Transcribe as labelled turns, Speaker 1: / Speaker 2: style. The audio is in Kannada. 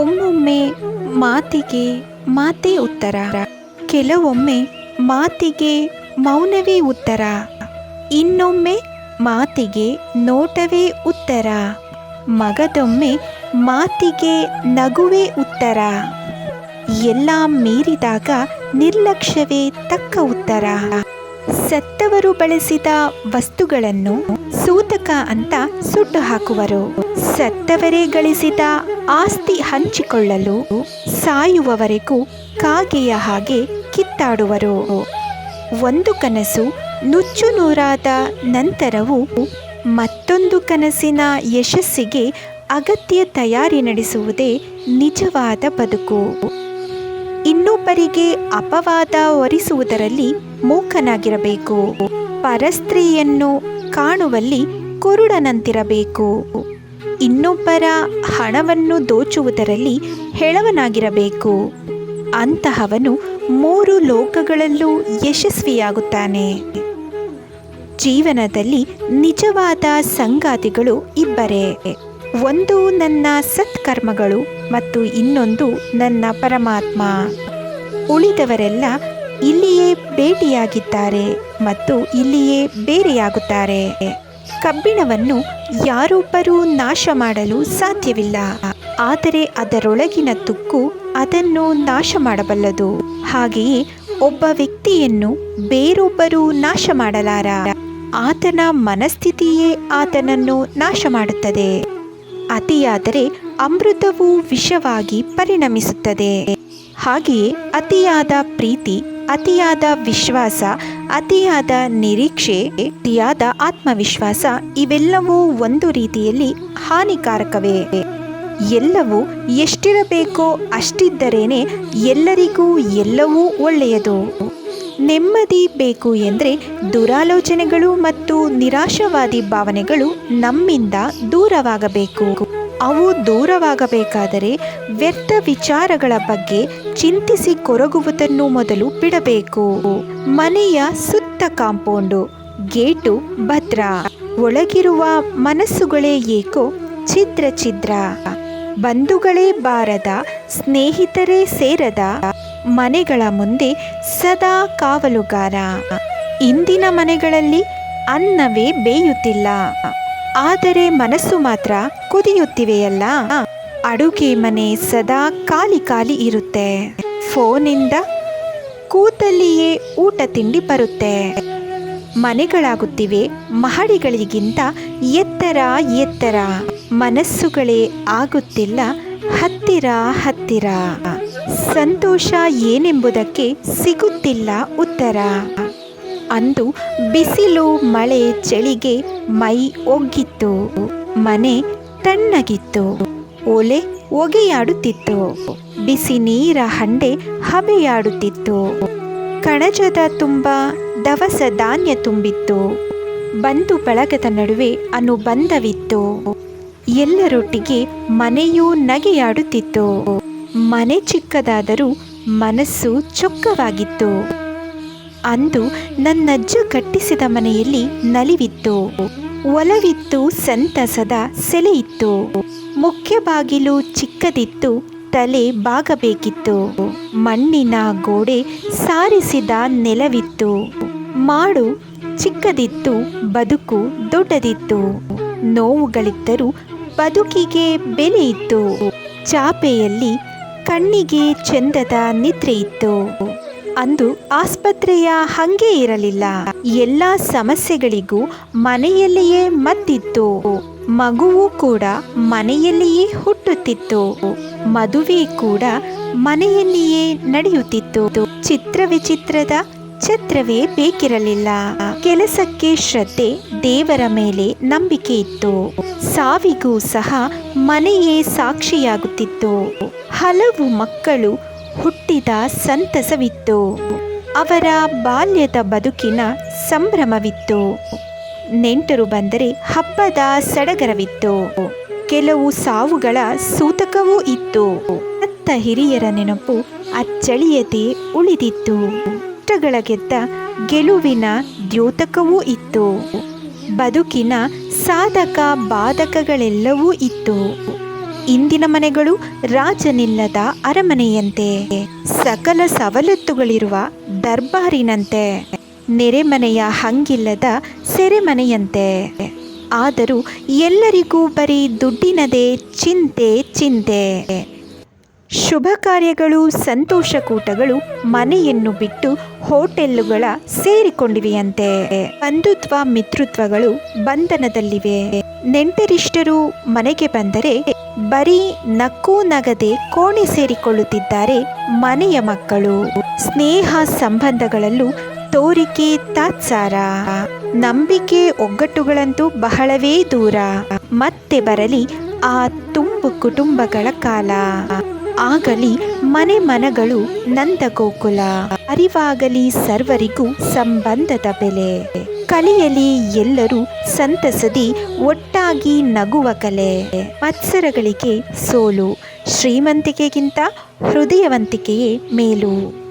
Speaker 1: ಒಮ್ಮೊಮ್ಮೆ ಮಾತಿಗೆ ಮಾತೇ ಉತ್ತರ. ಕೆಲವೊಮ್ಮೆ ಮಾತಿಗೆ ಮೌನವೇ ಉತ್ತರ. ಇನ್ನೊಮ್ಮೆ ಮಾತಿಗೆ ನೋಟವೇ ಉತ್ತರ. ಮಗದೊಮ್ಮೆ ಮಾತಿಗೆ ನಗುವೇ ಉತ್ತರ. ಎಲ್ಲ ಮೀರಿದಾಗ ನಿರ್ಲಕ್ಷ್ಯವೇ ತಕ್ಕ ಉತ್ತರ. ಸತ್ತವರು ಬಳಸಿದ ವಸ್ತುಗಳನ್ನು ಸೂತಕ ಅಂತ ಸುಟ್ಟು ಹಾಕುವರು. ಸತ್ತವರೇ ಗಳಿಸಿದ ಆಸ್ತಿ ಹಂಚಿಕೊಳ್ಳಲು ಸಾಯುವವರೆಗೂ ಕಾಗೆಯ ಹಾಗೆ ಕಿತ್ತಾಡುವರು. ಒಂದು ಕನಸು ನುಚ್ಚು ನೂರಾದ ನಂತರವೂ ಮತ್ತೊಂದು ಕನಸಿನ ಯಶಸ್ಸಿಗೆ ಅಗತ್ಯ ತಯಾರಿ ನಡೆಸುವುದೇ ನಿಜವಾದ ಬದುಕು. ಇನ್ನೊಬ್ಬರಿಗೆ ಅಪವಾದ ಹೊರಿಸುವುದರಲ್ಲಿ ಮೂಕನಾಗಿರಬೇಕು. ಪರಸ್ತ್ರೀಯನ್ನು ಕಾಣುವಲ್ಲಿ ಕುರುಡನಂತಿರಬೇಕು. ಇನ್ನೊಬ್ಬರ ಹಣವನ್ನು ದೋಚುವುದರಲ್ಲಿ ಹೆಳವನಾಗಿರಬೇಕು. ಅಂತಹವನು ಮೂರು ಲೋಕಗಳಲ್ಲೂ ಯಶಸ್ವಿಯಾಗುತ್ತಾನೆ. ಜೀವನದಲ್ಲಿ ನಿಜವಾದ ಸಂಗಾತಿಗಳು ಇಬ್ಬರೇ. ಒಂದು ನನ್ನ ಸತ್ಕರ್ಮಗಳು ಮತ್ತು ಇನ್ನೊಂದು ನನ್ನ ಪರಮಾತ್ಮ. ಉಳಿದವರೆಲ್ಲ ಇಲ್ಲಿಯೇ ಭೇಟಿಯಾಗಿದ್ದಾರೆ ಮತ್ತು ಇಲ್ಲಿಯೇ ಬೇರೆಯಾಗುತ್ತಾರೆ. ಕಬ್ಬಿಣವನ್ನು ಯಾರೊಬ್ಬರೂ ನಾಶ ಮಾಡಲು ಸಾಧ್ಯವಿಲ್ಲ. ಆದರೆ ಅದರೊಳಗಿನ ತುಕ್ಕು ಅದನ್ನು ನಾಶ ಮಾಡಬಲ್ಲದು. ಹಾಗೆಯೇ ಒಬ್ಬ ವ್ಯಕ್ತಿಯನ್ನು ಬೇರೊಬ್ಬರು ನಾಶ ಮಾಡಲಾರ. ಆತನ ಮನಸ್ಥಿತಿಯೇ ಆತನನ್ನು ನಾಶ ಮಾಡುತ್ತದೆ. ಅತಿಯಾದರೆ ಅಮೃತವು ವಿಷವಾಗಿ ಪರಿಣಮಿಸುತ್ತದೆ. ಹಾಗೆಯೇ ಅತಿಯಾದ ಪ್ರೀತಿ, ಅತಿಯಾದ ವಿಶ್ವಾಸ ಅತಿಯಾದ ನಿರೀಕ್ಷೆ, ಅತಿಯಾದ ಆತ್ಮವಿಶ್ವಾಸ ಇವೆಲ್ಲವೂ ಒಂದು ರೀತಿಯಲ್ಲಿ ಹಾನಿಕಾರಕವೇ. ಎಲ್ಲವೂ ಎಷ್ಟಿರಬೇಕೋ ಅಷ್ಟಿದ್ದರೇನೆ ಎಲ್ಲರಿಗೂ ಎಲ್ಲವೂ ಒಳ್ಳೆಯದು. ನೆಮ್ಮದಿ ಬೇಕು ಎಂದರೆ ದುರಾಲೋಚನೆಗಳು ಮತ್ತು ನಿರಾಶವಾದಿ ಭಾವನೆಗಳು ನಮ್ಮಿಂದ ದೂರವಾಗಬೇಕು. ಅವು ದೂರವಾಗಬೇಕಾದರೆ ವ್ಯರ್ಥ ವಿಚಾರಗಳ ಬಗ್ಗೆ ಚಿಂತಿಸಿ ಕೊರಗುವುದನ್ನು ಮೊದಲು ಬಿಡಬೇಕು. ಮನೆಯ ಸುತ್ತ ಕಾಂಪೌಂಡು, ಗೇಟು ಭದ್ರ. ಒಳಗಿರುವ ಮನಸ್ಸುಗಳೇ ಏಕೋ ಛಿದ್ರ ಛಿದ್ರ ಬಂಧುಗಳೇ ಬಾರದ, ಸ್ನೇಹಿತರೇ ಸೇರದ. ಮನೆಗಳ ಮುಂದೆ ಸದಾ ಕಾವಲುಗಾರ. ಇಂದಿನ ಮನೆಗಳಲ್ಲಿ ಅನ್ನವೇ ಬೇಯುತ್ತಿಲ್ಲ. ಆದರೆ ಮನಸ್ಸು ಮಾತ್ರ ಕುದಿಯುತ್ತಿವೆಯಲ್ಲ. ಅಡುಗೆ ಮನೆ ಸದಾ ಖಾಲಿ ಖಾಲಿ ಇರುತ್ತೆ. ಫೋನಿಂದ ಕೂತಲ್ಲಿಯೇ ಊಟ ತಿಂಡಿ ಬರುತ್ತೆ. ಮನೆಗಳಾಗುತ್ತಿವೆ, ಮಹಡಿಗಳಿಗಿಂತ ಎತ್ತರ ಎತ್ತರ. ಮನಸ್ಸುಗಳೇ ಆಗುತ್ತಿಲ್ಲ, ಹತ್ತಿರ ಹತ್ತಿರ. ಸಂತೋಷ ಏನೆಂಬುದಕ್ಕೆ ಸಿಗುತ್ತಿಲ್ಲ ಉತ್ತರ. ಅಂದು ಬಿಸಿಲು ಮಳೆ ಚಳಿಗೆ ಮೈ ಒಗ್ಗಿತ್ತು. ಮನೆ ತಣ್ಣಗಿತ್ತು. ಓಲೆ ಒಗೆಯಾಡುತ್ತಿತ್ತು ಬಿಸಿ ನೀರ ಹಂಡೆ ಹಬೆಯಾಡುತ್ತಿತ್ತು. ಕಣಜದ ತುಂಬ ದವಸ ಧಾನ್ಯ ತುಂಬಿತ್ತು. ಬಂಧು ಬಳಗದ ನಡುವೆ ಅನುಬಂಧವಿತ್ತು. ಎಲ್ಲರೊಟ್ಟಿಗೆ ಮನೆಯೂ ನಗೆಯಾಡುತ್ತಿತ್ತು. ಮನೆ ಚಿಕ್ಕದಾದರೂ ಮನಸ್ಸು ಚೊಕ್ಕವಾಗಿತ್ತು. ಅಂದು ನನ್ನಜ್ಜ ಕಟ್ಟಿಸಿದ ಮನೆಯಲ್ಲಿ ನಲಿವಿತ್ತು. ಒಲವಿತ್ತು, ಸಂತಸದ ಸೆಲೆಯಿತ್ತು. ಮುಖ್ಯ ಬಾಗಿಲು ಚಿಕ್ಕದಿತ್ತು, ತಲೆ ಬಾಗಬೇಕಿತ್ತು. ಮಣ್ಣಿನ ಗೋಡೆ ಸಾರಿಸಿದ ನೆಲವಿತ್ತು. ಮಾಡು ಚಿಕ್ಕದಿತ್ತು, ಬದುಕು ದೊಡ್ಡದಿತ್ತು. ನೋವುಗಳಿದ್ದರೂ ಬದುಕಿಗೆ ಬೆಲೆ ಇತ್ತು ಚಾಪೆಯಲ್ಲಿ ಕಣ್ಣಿಗೆ ಚಂದದ ನಿದ್ರೆ ಇತ್ತು ಅಂದು ಆಸ್ಪತ್ರೆಯ ಹಂಗೆ ಇರಲಿಲ್ಲ. ಎಲ್ಲ ಸಮಸ್ಯೆಗಳಿಗೂ ಮನೆಯಲ್ಲಿಯೇ ಮದ್ದಿತ್ತು. ಮಗುವು ಕೂಡ ಮನೆಯಲ್ಲಿಯೇ ಹುಟ್ಟುತ್ತಿತ್ತು. ಮದುವೆ ಕೂಡ ಮನೆಯಲ್ಲಿಯೇ ನಡೆಯುತ್ತಿತ್ತು. ಚಿತ್ರ ವಿಚಿತ್ರದ ಛತ್ರವೇ ಬೇಕಿರಲಿಲ್ಲ. ಕೆಲಸಕ್ಕೆ ಶ್ರದ್ಧೆ ದೇವರ ಮೇಲೆ ನಂಬಿಕೆ ಇತ್ತು. ಸಾವಿಗೂ ಸಹ ಮನೆಯೇ ಸಾಕ್ಷಿಯಾಗುತ್ತಿತ್ತು. ಹಲವು ಮಕ್ಕಳು ಹುಟ್ಟಿದ ಸಂತಸವಿತ್ತು. ಅವರ ಬಾಲ್ಯದ ಬದುಕಿನ ಸಂಭ್ರಮವಿತ್ತು. ನೆಂಟರು ಬಂದರೆ ಹಬ್ಬದ ಸಡಗರವಿತ್ತು. ಕೆಲವು ಸಾವುಗಳ ಸೂತಕವೂ ಇತ್ತು. ಅತ್ತ ಹಿರಿಯರ ನೆನಪು ಅಚ್ಚಳಿಯದೆ ಉಳಿದಿತ್ತು. ಕಷ್ಟಗಳ ಗೆದ್ದ ಗೆಲುವಿನ ದ್ಯೋತಕವೂ ಇತ್ತು. ಬದುಕಿನ ಸಾಧಕ ಬಾಧಕಗಳೆಲ್ಲವೂ ಇತ್ತು. ಇಂದಿನ ಮನೆಗಳು ರಾಜನಿಲ್ಲದ ಅರಮನೆಯಂತೆ. ಸಕಲ ಸವಲತ್ತುಗಳಿರುವ ದರ್ಬಾರಿನಂತೆ. ನೆರೆಮನೆಯ ಹಂಗಿಲ್ಲದ ಸೆರೆಮನೆಯಂತೆ. ಆದರೂ ಎಲ್ಲರಿಗೂ ಬರೀ ದುಡ್ಡಿನದೇ ಚಿಂತೆ ಚಿಂತೆ. ಶುಭ ಕಾರ್ಯಗಳು ಸಂತೋಷಕೂಟಗಳು ಮನೆಯನ್ನು ಬಿಟ್ಟು ಹೋಟೆಲ್ಲುಗಳ ಸೇರಿಕೊಂಡಿವೆಯಂತೆ. ಬಂಧುತ್ವ ಮಿತ್ರತ್ವಗಳು ಬಂಧನದಲ್ಲಿವೆ. ನೆಂಟರಿಷ್ಟರು ಮನೆಗೆ ಬಂದರೆ ಬರೀ ನಕ್ಕು ನಗದೆ ಕೋಣೆ ಸೇರಿಕೊಳ್ಳುತ್ತಿದ್ದಾರೆ ಮನೆಯ ಮಕ್ಕಳು. ಸ್ನೇಹ ಸಂಬಂಧಗಳಲ್ಲೂ ತೋರಿಕೆ ತಾತ್ಸಾರ. ನಂಬಿಕೆ ಒಗ್ಗಟ್ಟುಗಳಂತೂ ಬಹಳವೇ ದೂರ. ಮತ್ತೆ ಬರಲಿ ಆ ತುಂಬು ಕುಟುಂಬಗಳ ಕಾಲ. ಆಗಲಿ ಮನೆ ಮನಗಳು ನಂದ ಗೋಕುಲ. ಅರಿವಾಗಲಿ ಸರ್ವರಿಗೂ ಸಂಬಂಧದ ಬೆಲೆ. ಕಲಿಯಲಿ ಎಲ್ಲರೂ ಸಂತಸದಿ ಒಟ್ಟಾಗಿ ನಗುವ ಕಲೆ. ಮತ್ಸರಗಳಿಗೆ ಸೋಲು ಶ್ರೀಮಂತಿಕೆಗಿಂತ ಹೃದಯವಂತಿಕೆಯೇ ಮೇಲು.